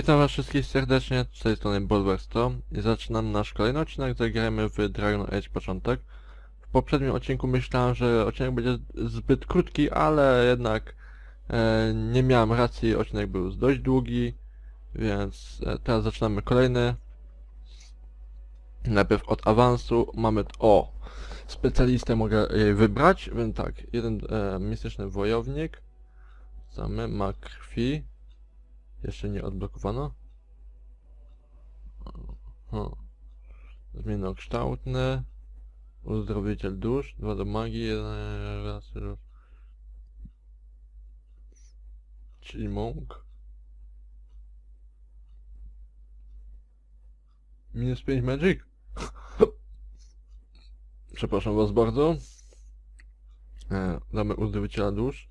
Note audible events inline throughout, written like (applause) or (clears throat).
Witam was wszystkich serdecznie, z tej strony Bolwersto i zaczynam nasz kolejny odcinek, zagrajmy w Dragon Age początek. W poprzednim odcinku myślałem, że odcinek będzie zbyt krótki, ale jednak e, nie miałem racji, odcinek był dość długi, więc e, teraz zaczynamy kolejny. Najpierw od awansu mamy, o, specjalistę mogę wybrać, więc tak, jeden e, mistyczny wojownik, Samy ma krwi, jeszcze nie odblokowano. Aha. Zmiennokształtny. Uzdrowiciel dusz. Dwa do magii. Jeden raz. Czyli monk. Minus 5 magic. (laughs) Przepraszam was bardzo. E, damy uzdrowiciela dusz.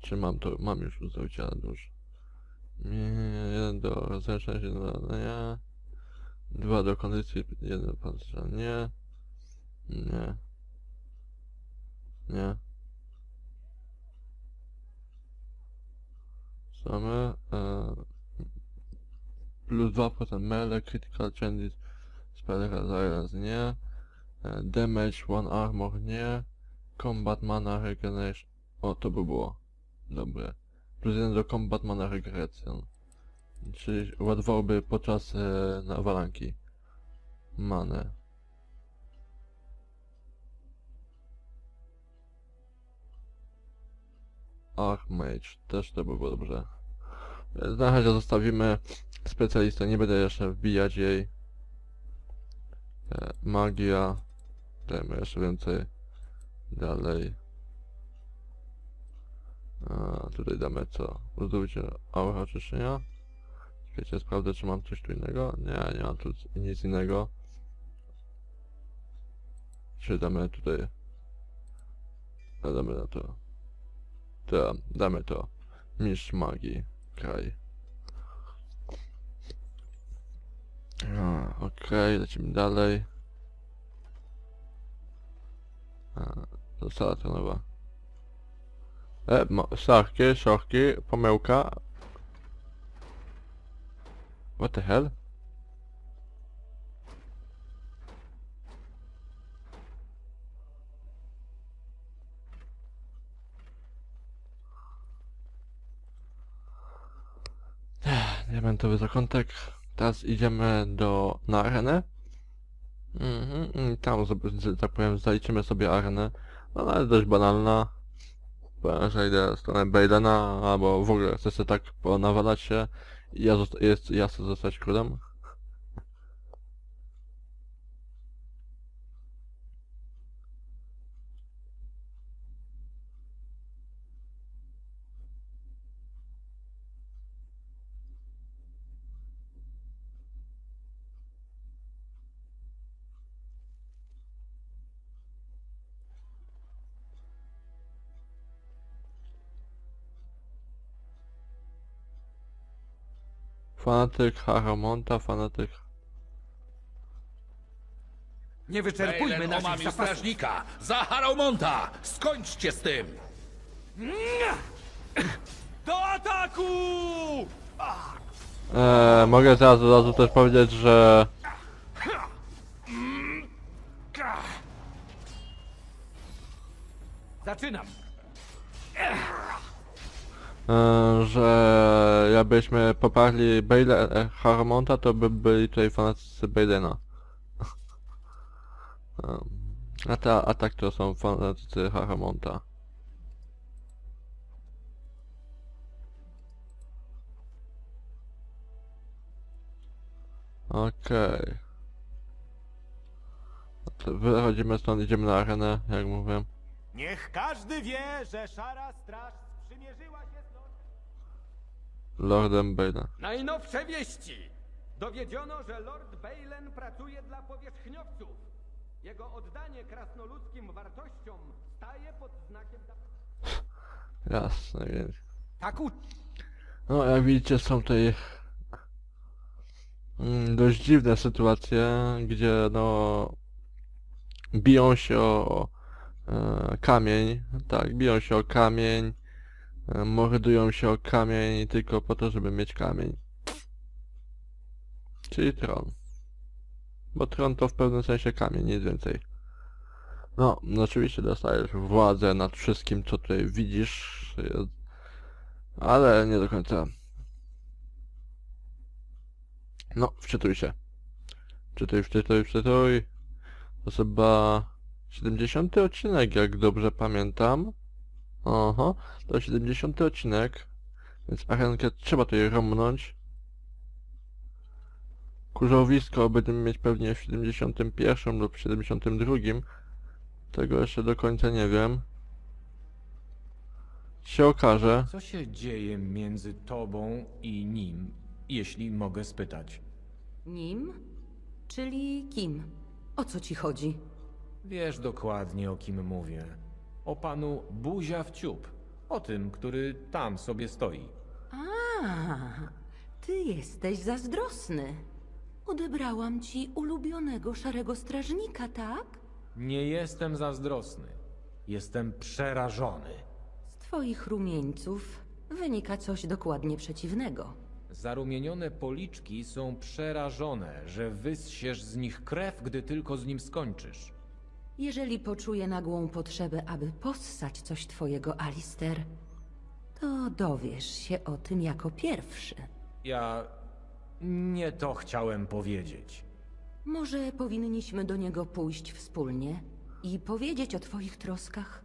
Czy mam to? Mam już uzdrowiciela dusz. Nie, jeden do rozręczenia, do nie. Dwa do kondycji, jeden do pancerza, nie. Nie. Nie. Same. E, plus 2% melee, critical changes, spell resilience, nie. E, damage, one armor, nie. Combat mana, regeneration. O, to by było. Dobre. Plus jeden do combat mana regression. Czyli ładowałoby podczas e, nawalanki. Manę. Archmage. Też to by było dobrze. Na razie zostawimy specjalistę. Nie będę jeszcze wbijać jej. E, magia. Dajmy jeszcze więcej. Dalej. A, tutaj damy co? Uzdrowicie aura oczyszczenia. Czekajcie, sprawdzę czy mam coś tu innego. Nie, nie mam tu nic innego. Czy damy tutaj... A, damy na to. To, damy to. Mistrz magii. Kraj. Okej, lecimy dalej. A, to sala nowa. E, szarki, szorki, pomyłka. What the hell? Diamentowy zakątek. Teraz idziemy do, na arenę. Mhm, tam, tak powiem, zaliczymy sobie arenę. No, ale dość banalna. Że idę w stronę Bailena, albo w ogóle chcę sobie tak ponawalać się ja, zosta- jest, ja chcę zostać królem. Fanatyk Haramonta, fanatyk... Nie wyczerpujmy Bejlen naszych omamił zapasów. strażnika! Za Haraumonta! Skończcie z tym! (clears throat) Do ataku! Eee, mogę teraz od razu też powiedzieć, że... Zaczynam. Eee, że jakbyśmy poparli Bale e, Haramonta, to by byli tutaj fanatycy Bailena. Ehm, a, ta, a tak to są fanatycy Haramonta. Okej. No to Wychodzimy stąd, idziemy na arenę, jak mówię. Niech każdy wie, że szara straż sprzymierzyła się lordem. Lordem Bale. Najnowsze wieści. Dowiedziono, że Lord Balen pracuje dla powierzchniowców. Jego oddanie krasnoludzkim wartościom staje pod znakiem... Jasne, więc... Tak u... No, jak widzicie, są tutaj mm, dość dziwne sytuacje, gdzie no biją się o e, kamień, tak, biją się o kamień, mordują się o kamień tylko po to, żeby mieć kamień. Czyli tron. Bo tron to w pewnym sensie kamień, nic więcej. No, oczywiście dostajesz władzę nad wszystkim, co tutaj widzisz, ale nie do końca. No, wczytuj się. Wczytuj, wczytuj, wczytuj. To chyba 70 odcinek, jak dobrze pamiętam. Oho, to 70 odcinek, więc arenkę trzeba tutaj romnąć. Kurzowisko będziemy mieć pewnie w 71 lub 72. Tego jeszcze do końca nie wiem. Się okaże. Co się dzieje między tobą i nim, jeśli mogę spytać? Nim? Czyli kim? O co ci chodzi? Wiesz dokładnie o kim mówię. O panu Buzia w ciup. O tym, który tam sobie stoi. A, ty jesteś zazdrosny. Odebrałam ci ulubionego szarego strażnika, tak? Nie jestem zazdrosny. Jestem przerażony. Z twoich rumieńców wynika coś dokładnie przeciwnego. Zarumienione policzki są przerażone, że wyssiesz z nich krew, gdy tylko z nim skończysz. Jeżeli poczuję nagłą potrzebę, aby possać coś twojego, Alister, to dowiesz się o tym jako pierwszy. Ja nie to chciałem powiedzieć. Może powinniśmy do niego pójść wspólnie i powiedzieć o twoich troskach?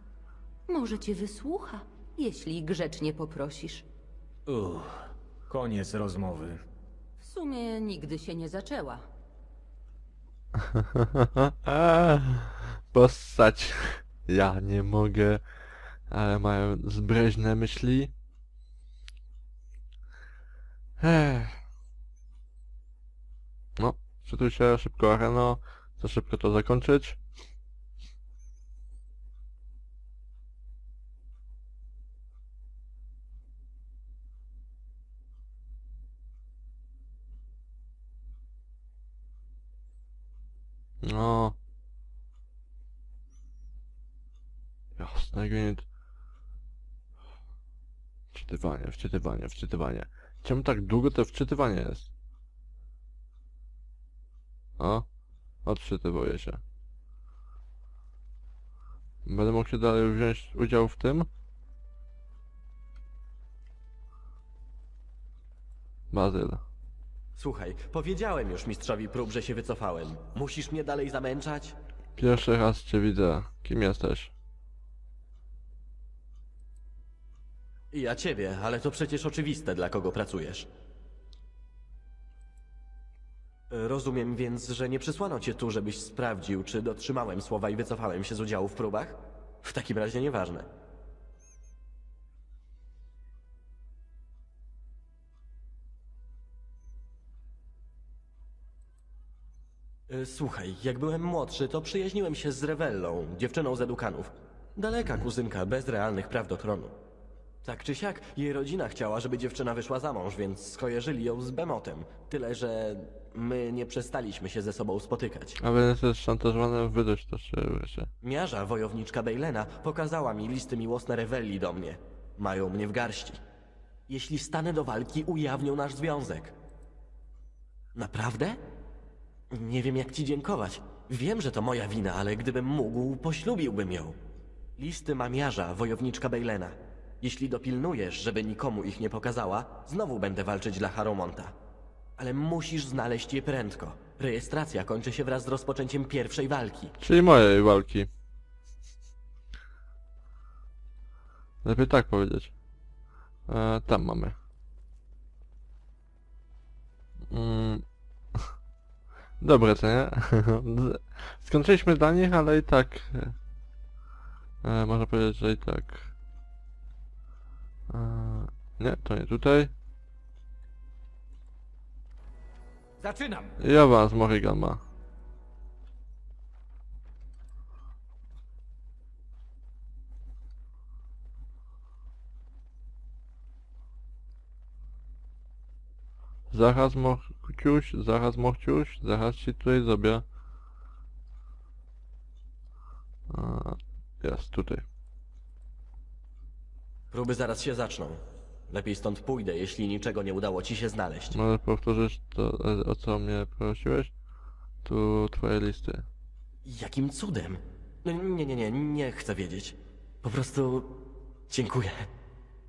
Może cię wysłucha, jeśli grzecznie poprosisz. Uff, koniec rozmowy. W sumie nigdy się nie zaczęła. (laughs) Postać. Ja nie mogę. Ale mają zbreźne myśli. Ech. No, czytuj się szybko areno. Chcę szybko to zakończyć. No. Jasne, gwint. Wczytywanie, wczytywanie, wczytywanie. Czemu tak długo to wczytywanie jest? O, odczytywuje się. Będę mógł się dalej wziąć udział w tym? Bazyl. Słuchaj, powiedziałem już mistrzowi prób, że się wycofałem. Musisz mnie dalej zamęczać? Pierwszy raz cię widzę. Kim jesteś? Ja ciebie, ale to przecież oczywiste, dla kogo pracujesz. Rozumiem więc, że nie przysłano cię tu, żebyś sprawdził, czy dotrzymałem słowa i wycofałem się z udziału w próbach? W takim razie nieważne. E, Słuchaj, jak byłem młodszy, to przyjaźniłem się z Rewellą, dziewczyną z Edukanów. Daleka kuzynka, bez realnych praw do tronu. Tak czy siak, jej rodzina chciała, żeby dziewczyna wyszła za mąż, więc skojarzyli ją z Bemotem. Tyle, że my nie przestaliśmy się ze sobą spotykać. A wy jesteś szantażowany, wydać to się. Miarza, wojowniczka Bejlena, pokazała mi listy miłosne Rewelli do mnie. Mają mnie w garści. Jeśli stanę do walki, ujawnią nasz związek. Naprawdę? Nie wiem, jak ci dziękować. Wiem, że to moja wina, ale gdybym mógł, poślubiłbym ją. Listy mamiarza, wojowniczka Bejlena. Jeśli dopilnujesz, żeby nikomu ich nie pokazała, znowu będę walczyć dla Haromonta. Ale musisz znaleźć je prędko. Rejestracja kończy się wraz z rozpoczęciem pierwszej walki. Czyli mojej walki. Lepiej tak powiedzieć. E, tam mamy. Mm. (laughs) Dobre, co nie? (laughs) Skończyliśmy dla nich, ale i tak... E, można powiedzieć, że i tak... Nie, to nie tutaj. Zaczynam! I awans Morrigan ma. Zaraz Morciuś, zaraz Morciuś, zaraz ci tutaj zrobię. Jest, tutaj. Próby zaraz się zaczną. Lepiej stąd pójdę, jeśli niczego nie udało ci się znaleźć. Może powtórzysz to, e, o co mnie prosiłeś? Tu twoje listy. Jakim cudem? No, Nie, nie, nie, nie chcę wiedzieć. Po prostu dziękuję.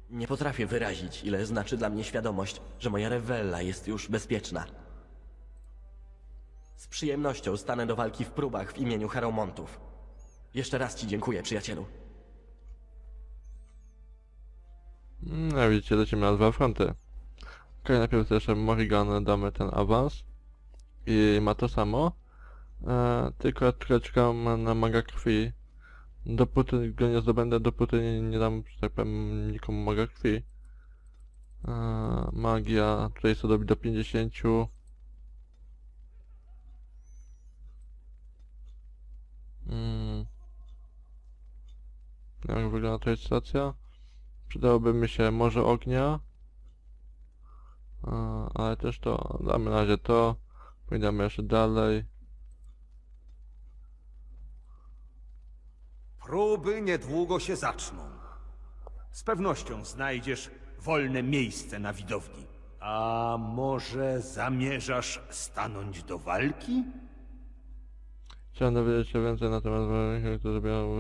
Nie potrafię wyrazić, ile znaczy dla mnie świadomość, że moja rewella jest już bezpieczna. Z przyjemnością stanę do walki w próbach w imieniu Heramontów. Jeszcze raz ci dziękuję, przyjacielu. No widzicie, lecimy na dwa fronty. Okej, najpierw jeszcze Morrigan damy ten awans. I ma to samo. E, tylko troszeczkę na maga krwi. Dopóty go nie zdobędę, dopóty nie, nie dam, że tak powiem, nikomu maga krwi. E, magia, tutaj co dobi do 50. Mm. Jak wygląda tutaj sytuacja? Przydałoby mi się może ognia. Ale też to, damy na razie to. Pójdziemy jeszcze dalej. Próby niedługo się zaczną. Z pewnością znajdziesz wolne miejsce na widowni. A może zamierzasz stanąć do walki? Chciałem dowiedzieć się więcej na temat wojowników, którzy biorą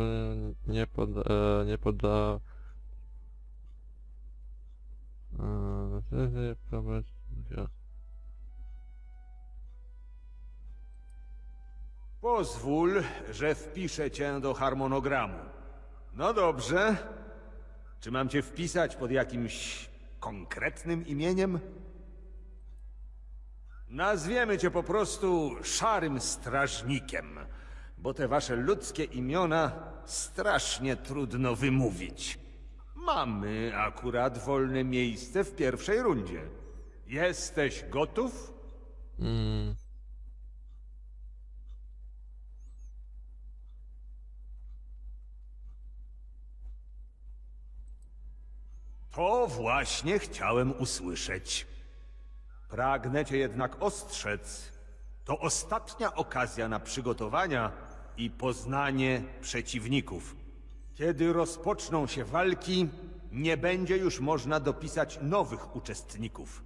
nie poda... E, nie poda... E, decyzję prowadzi... Pozwól, że wpiszę cię do harmonogramu. No dobrze. Czy mam cię wpisać pod jakimś konkretnym imieniem? Nazwiemy cię po prostu Szarym Strażnikiem, bo te wasze ludzkie imiona strasznie trudno wymówić. Mamy akurat wolne miejsce w pierwszej rundzie. Jesteś gotów? Mm. To właśnie chciałem usłyszeć. Pragnę cię jednak ostrzec. To ostatnia okazja na przygotowania i poznanie przeciwników. Kiedy rozpoczną się walki, nie będzie już można dopisać nowych uczestników.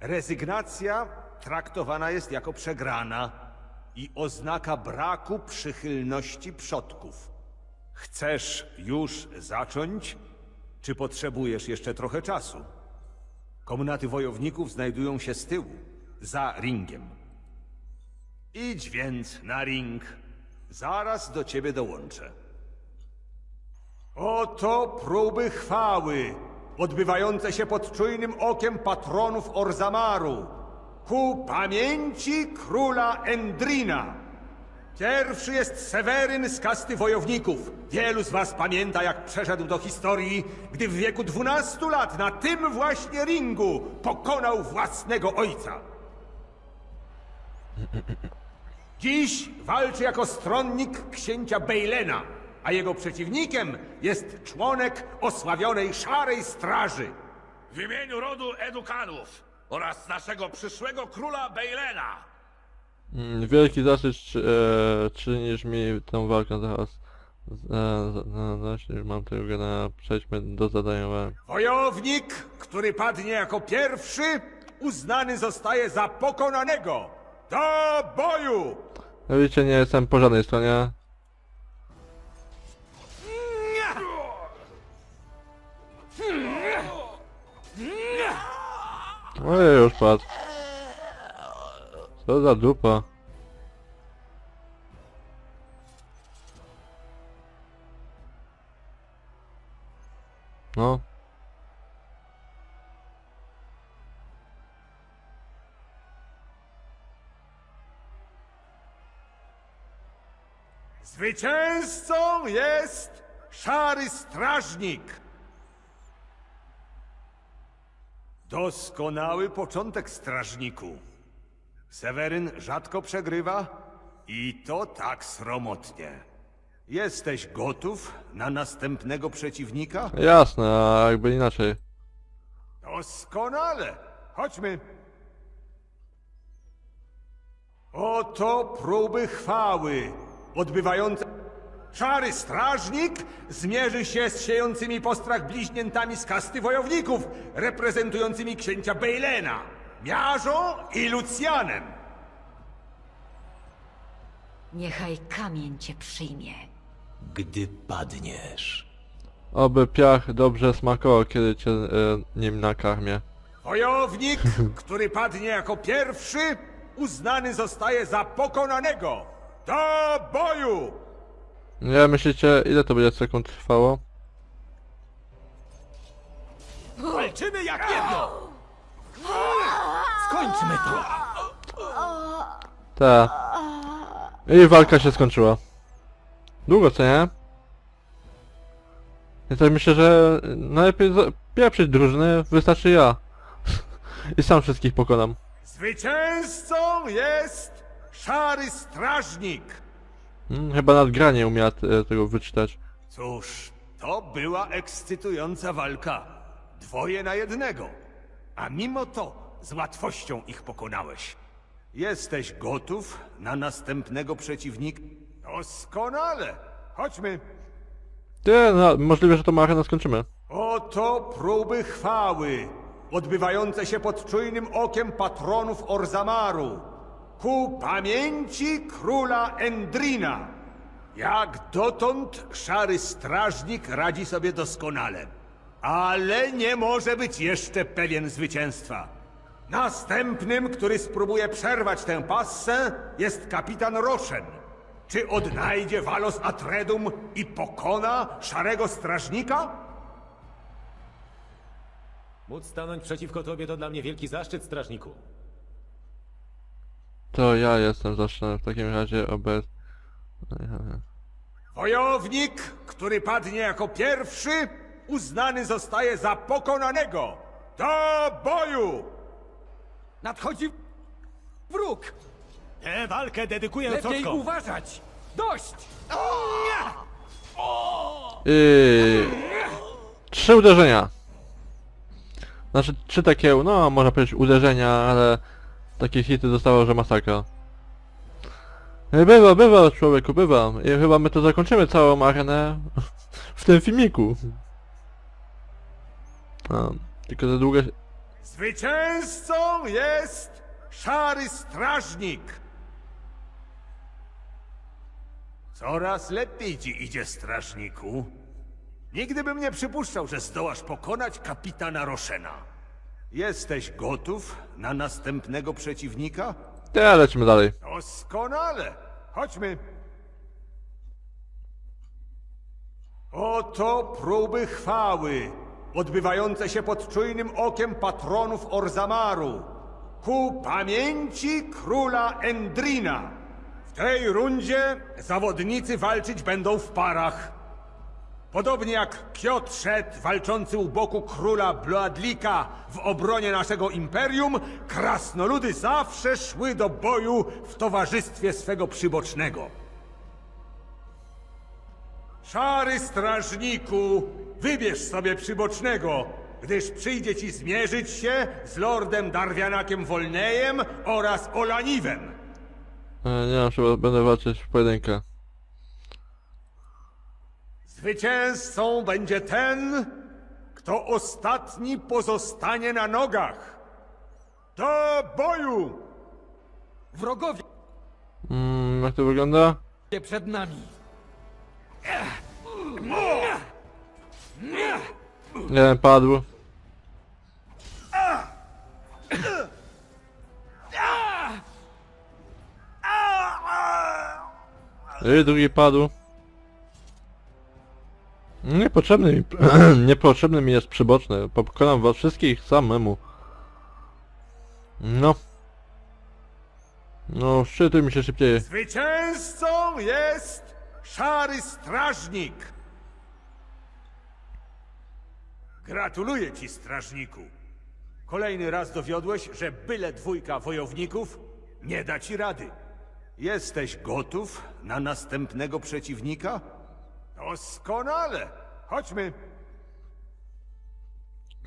Rezygnacja traktowana jest jako przegrana i oznaka braku przychylności przodków. Chcesz już zacząć? Czy potrzebujesz jeszcze trochę czasu? Komnaty wojowników znajdują się z tyłu, za ringiem. Idź więc na ring. Zaraz do ciebie dołączę. Oto próby chwały, odbywające się pod czujnym okiem patronów Orzamaru, ku pamięci króla Endrina. Pierwszy jest Seweryn z kasty wojowników. Wielu z was pamięta, jak przeszedł do historii, gdy w wieku 12 lat na tym właśnie ringu pokonał własnego ojca. Dziś walczy jako stronnik księcia Bejlena, a jego przeciwnikiem jest członek osławionej Szarej Straży. W imieniu rodu Edukanów oraz naszego przyszłego króla Bejlena. Mm, Wielki zaszczyt e, czynisz mi tę walkę zaraz. Z- E, z- no, właśnie już mam tego gena. Przejdźmy do zadania. Wojownik, który padnie jako pierwszy, uznany zostaje za pokonanego. Do boju! No widzicie, nie jestem po żadnej stronie. Ojej, już padł. Co za dupa. No. Zwycięzcą jest Szary Strażnik. Doskonały początek, strażniku. Seweryn rzadko przegrywa i to tak sromotnie. Jesteś gotów na następnego przeciwnika? Jasne, a jakby inaczej. Doskonale. Chodźmy. Oto próby chwały, odbywające... Szary strażnik zmierzy się z siejącymi postrach bliźniętami z kasty wojowników, reprezentującymi księcia Bejlena, Miażą i Lucjanem. Niechaj kamień cię przyjmie. Gdy padniesz. Oby piach dobrze smakował, kiedy cię e, nim nakarmię. Wojownik, (laughs) który padnie jako pierwszy, uznany zostaje za pokonanego. Do boju! Nie, myślicie, ile to będzie sekund trwało? Walczymy jak jedno! Skończmy to! Ta. I walka się skończyła. Długo, co nie? Ja tak myślę, że najlepiej za- pieprzyć drużyny, wystarczy ja. (laughs) I sam wszystkich pokonam. Zwycięzcą jest szary strażnik. Hmm, chyba nadgranie umiała e, tego wyczytać. Cóż, to była ekscytująca walka. Dwoje na jednego. A mimo to z łatwością ich pokonałeś. Jesteś gotów na następnego przeciwnika? Doskonale. Chodźmy. Ty, no, możliwe, że tą arenę skończymy. Oto próby chwały, odbywające się pod czujnym okiem patronów Orzamaru, ku pamięci króla Endrina. Jak dotąd szary strażnik radzi sobie doskonale, ale nie może być jeszcze pewien zwycięstwa. Następnym, który spróbuje przerwać tę passę, jest kapitan Roszen. Czy odnajdzie Walos Atredum i pokona szarego strażnika? Móc stanąć przeciwko tobie to dla mnie wielki zaszczyt, strażniku. To ja jestem zacznę w takim razie obecny. Wojownik, który padnie jako pierwszy, uznany zostaje za pokonanego. Do boju! Nadchodzi wróg! Tę walkę dedykuję Lepiej cotkom. uważać! Dość! I... Trzy uderzenia. Znaczy, trzy takie, no, można powiedzieć uderzenia, ale takie hity dostało, że masakra. E, Bywa, bywa, człowieku, bywa. I chyba my to zakończymy całą arenę (laughs) w tym filmiku. A, tylko za długo... Zwycięzcą jest szary strażnik. Coraz lepiej ci idzie, strażniku. Nigdy bym nie przypuszczał, że zdołasz pokonać kapitana Roszena. Jesteś gotów na następnego przeciwnika? Ja, lecimy dalej. Doskonale. Chodźmy. Oto próby chwały, odbywające się pod czujnym okiem patronów Orzamaru, ku pamięci króla Endrina. W tej rundzie zawodnicy walczyć będą w parach. Podobnie jak Kiotrzet walczący u boku króla Bloadlika w obronie naszego imperium, krasnoludy zawsze szły do boju w towarzystwie swego przybocznego. Szary strażniku, wybierz sobie przybocznego, gdyż przyjdzie ci zmierzyć się z lordem Darwianakiem Wolnejem oraz Olaniwem. E, Nie wiem, chyba będę walczyć w pojedynkę. Zwycięzcą będzie ten, kto ostatni pozostanie na nogach. Do boju! Wrogowie Mm, jak to wygląda? przed nami! Jeden padł. I drugi padł. Niepotrzebny mi, (clears throat) niepotrzebny mi jest przyboczny. Pokonam was wszystkich samemu. No. No, szczytuj mi się szybciej. Zwycięzcą jest szary strażnik. Gratuluję ci, strażniku. Kolejny raz dowiodłeś, że byle dwójka wojowników nie da ci rady. Jesteś gotów na następnego przeciwnika? Doskonale. Chodźmy.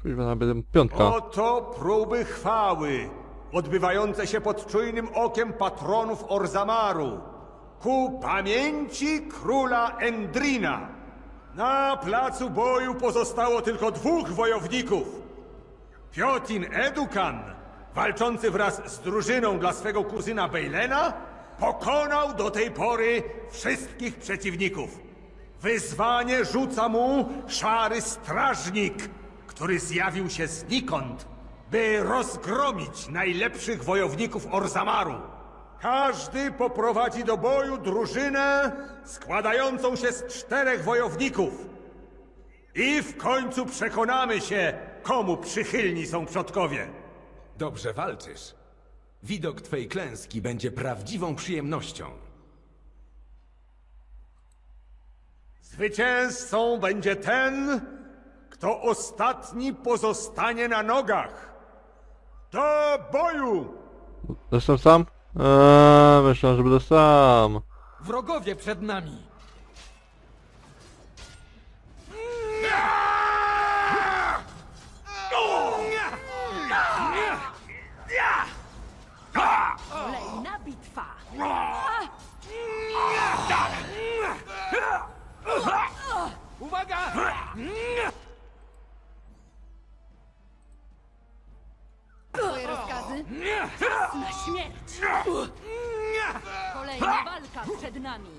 Kurwa, nawet piątka. Oto próby chwały, odbywające się pod czujnym okiem patronów Orzamaru, ku pamięci króla Endrina. Na placu boju pozostało tylko dwóch wojowników. Piotin Edukan, walczący wraz z drużyną dla swego kuzyna Bejlena, pokonał do tej pory wszystkich przeciwników. Wyzwanie rzuca mu szary strażnik, który zjawił się znikąd, by rozgromić najlepszych wojowników Orzamaru. Każdy poprowadzi do boju drużynę składającą się z czterech wojowników. I w końcu przekonamy się, komu przychylni są przodkowie. Dobrze walczysz. Widok twej klęski będzie prawdziwą przyjemnością. Zwycięzcą będzie ten, kto ostatni pozostanie na nogach. Do boju! Jestem sam? Eee, myślałem, że będę sam. Wrogowie przed nami! Kolejna walka przed nami.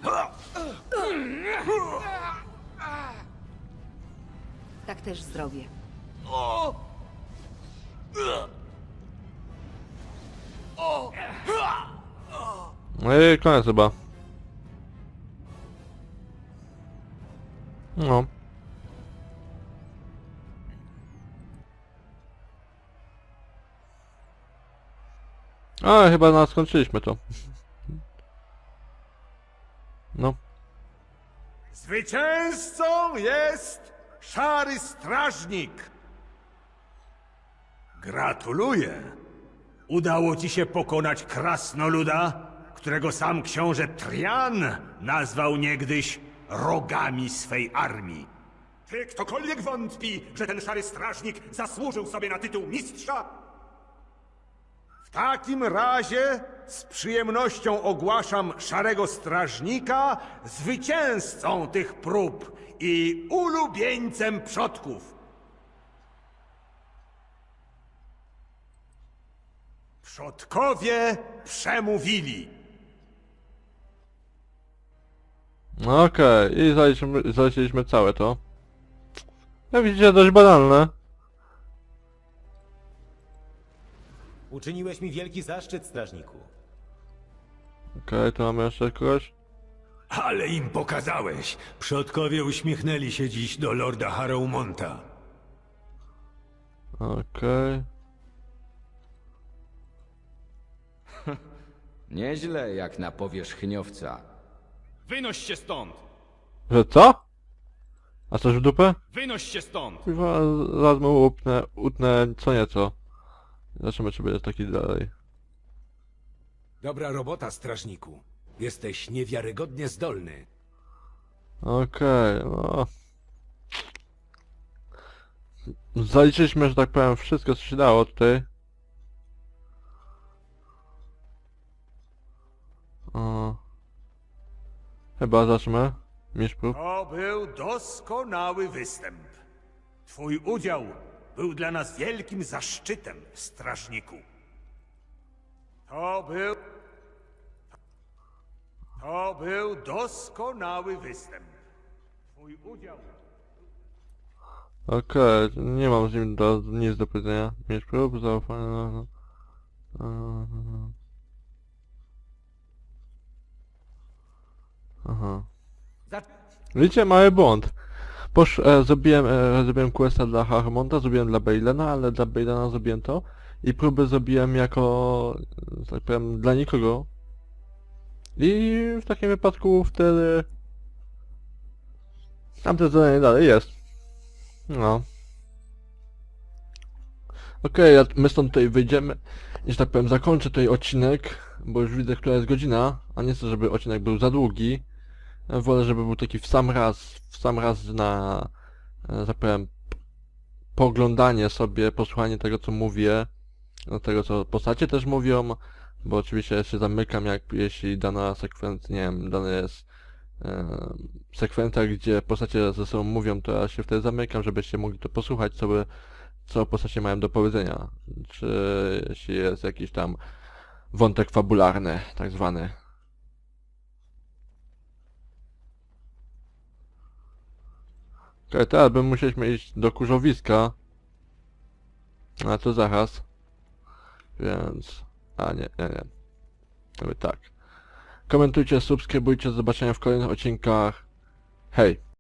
Tak też zrobię. No i koniec chyba. No. Ale chyba nas skończyliśmy to. No. Zwycięzcą jest Szary Strażnik. Gratuluję. Udało ci się pokonać krasnoluda, którego sam książę Trian nazwał niegdyś rogami swej armii. Czy ktokolwiek wątpi, że ten Szary Strażnik zasłużył sobie na tytuł mistrza? W takim razie z przyjemnością ogłaszam Szarego Strażnika zwycięzcą tych prób i ulubieńcem przodków. Przodkowie przemówili. No Okej, i zaliczyliśmy, całe to. Jak widzicie, dość banalne. Uczyniłeś mi wielki zaszczyt, strażniku. Okej, tu mamy jeszcze kogoś. Ale im pokazałeś. Przodkowie uśmiechnęli się dziś do lorda Harrowmonta. Okej. (laughs) Nieźle jak na powierzchniowca. Wynoś się stąd! Że co? A coś w dupę? Wynoś się stąd! Kurwa, zaraz mu upnę, utnę co nieco. Zobaczymy, czy będzie taki dalej. Dobra robota, strażniku. Jesteś niewiarygodnie zdolny. Okej, no. Zaliczyliśmy, że tak powiem, wszystko, co się dało tutaj. O. Chyba zacznę. Misz prób. To był doskonały występ. Twój udział był dla nas wielkim zaszczytem, strażniku. To był. To był doskonały występ. Twój udział. Okej, nie mam z nim do, nic do powiedzenia. Misz prób, zaufanie. No, no. Aha. Aha. Widzicie, mały błąd. Posz, e, zrobiłem, e, zrobiłem questa dla Harmonta, zrobiłem dla Bailena, ale dla Bailena zrobiłem to i próby zrobiłem jako, że tak powiem, dla nikogo. I w takim wypadku wtedy tamte zadanie dalej jest. No. Okej, okay, my stąd tutaj wyjdziemy że tak powiem, zakończę tutaj odcinek, bo już widzę, która jest godzina, a nie chcę, żeby odcinek był za długi. Ja Wolę, żeby był taki w sam raz, w sam raz na, e, tak powiem, pooglądanie sobie, posłuchanie tego, co mówię, no, tego, co postacie też mówią, Bo oczywiście się zamykam, jak jeśli dana sekwencja, nie wiem, dana jest e, sekwencja, gdzie postacie ze sobą mówią, to ja się wtedy zamykam, żebyście mogli to posłuchać, co, by, co postacie mają do powiedzenia. Czy jeśli jest jakiś tam wątek fabularny, tak zwany. Okej, teraz bym musieliśmy iść do kurzowiska. A to zaraz. Więc... A nie, nie, nie. Jakby tak. Komentujcie, subskrybujcie, do zobaczenia w kolejnych odcinkach. Hej!